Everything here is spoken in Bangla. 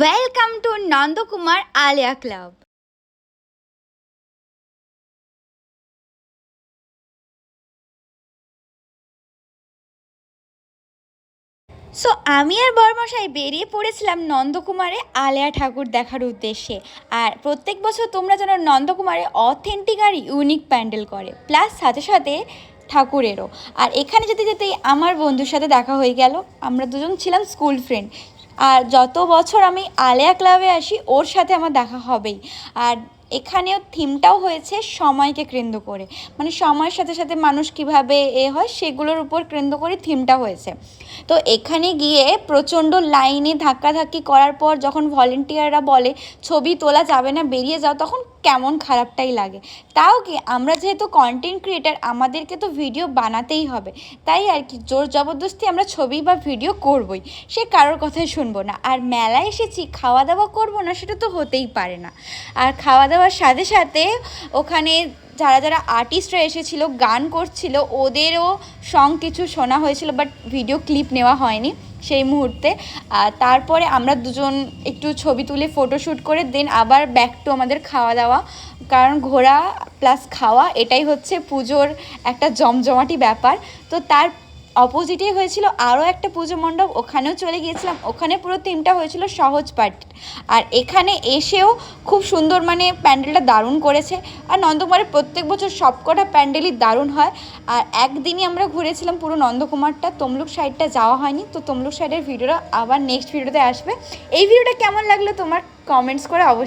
Welcome to Nandakumar Alia club so আমি আর বর্মশাই বেরিয়ে পড়েছিলাম নন্দকুমারে আলেয়া ঠাকুর দেখার উদ্দেশ্যে। আর প্রত্যেক বছর তোমরা যেন নন্দকুমারে অথেন্টিক আর ইউনিক প্যান্ডেল করে প্লাস সাথে সাথে ঠাকুরেরও। আর এখানে যেতে যেতেই আমার বন্ধুর সাথে দেখা হয়ে গেল। আমরা দুজন ছিলাম স্কুল ফ্রেন্ড আর যত বছর আমি আলেয়া ক্লাবে আসি, ওর সাথে আমার দেখা হবেই। আর এখানেও থিমটাও হয়েছে সময়কে কেন্দ্র করে। মানে সময়ের সাথে সাথে মানুষ কীভাবে এ হয়, সেগুলোর উপর কেন্দ্র করে থিমটা হয়েছে। তো এখানে গিয়ে প্রচণ্ড লাইনে ধাক্কাধাক্কি করার পর যখন ভলেন্টিয়াররা বলে, ছবি তোলা যাবে না, বেরিয়ে যাও, তখন কেমন খারাপটাই লাগে। তাও কি, আমরা যেহেতু কন্টেন্ট ক্রিয়েটার আমাদেরকে তো ভিডিও বানাতেই হবে। তাই আর কি, জোর জবরদস্তি আমরা ছবি বা ভিডিও করবই। সে কারোর কথাই শুনব না। আর মেলায় এসেছি খাওয়া দাওয়া করব না, সেটা তো হতেই পারে না। আর খাওয়া দাওয়ার সাথে সাথে ওখানে যারা যারা আর্টিস্টরা এসেছিল, গান করছিল, ওদেরও সং কিছু শোনা হয়েছিল বাট ভিডিও ক্লিপ নেওয়া হয়নি সেই মুহূর্তে। তারপরে আমরা দুজন একটু ছবি তুলে ফটোশ্যুট করে দেন আবার ব্যাক টু আমাদের খাওয়া দাওয়া। কারণ ঘোরা প্লাস খাওয়া, এটাই হচ্ছে পুজোর একটা জমজমাটি ব্যাপার। তো তার অপোজিটেই হয়েছিল আরও একটা পুজো মণ্ডপ, ওখানেও চলে গিয়েছিলাম। ওখানে পুরো থিমটা হয়েছিল সহজ পাঠ। আর এখানে এসেও খুব সুন্দর মানে প্যান্ডেলটা দারুণ করেছে। আর নন্দকুমারে প্রত্যেক বছর সবকটা প্যান্ডেলই দারুণ হয়। আর একদিনই আমরা ঘুরেছিলাম পুরো নন্দকুমারটা। তমলুক সাইডটা যাওয়া হয়নি, তো তমলুক সাইডের ভিডিওটা আবার নেক্সট ভিডিওতে আসবে। এই ভিডিওটা কেমন লাগল তোমার কমেন্টস করে অবশ্যই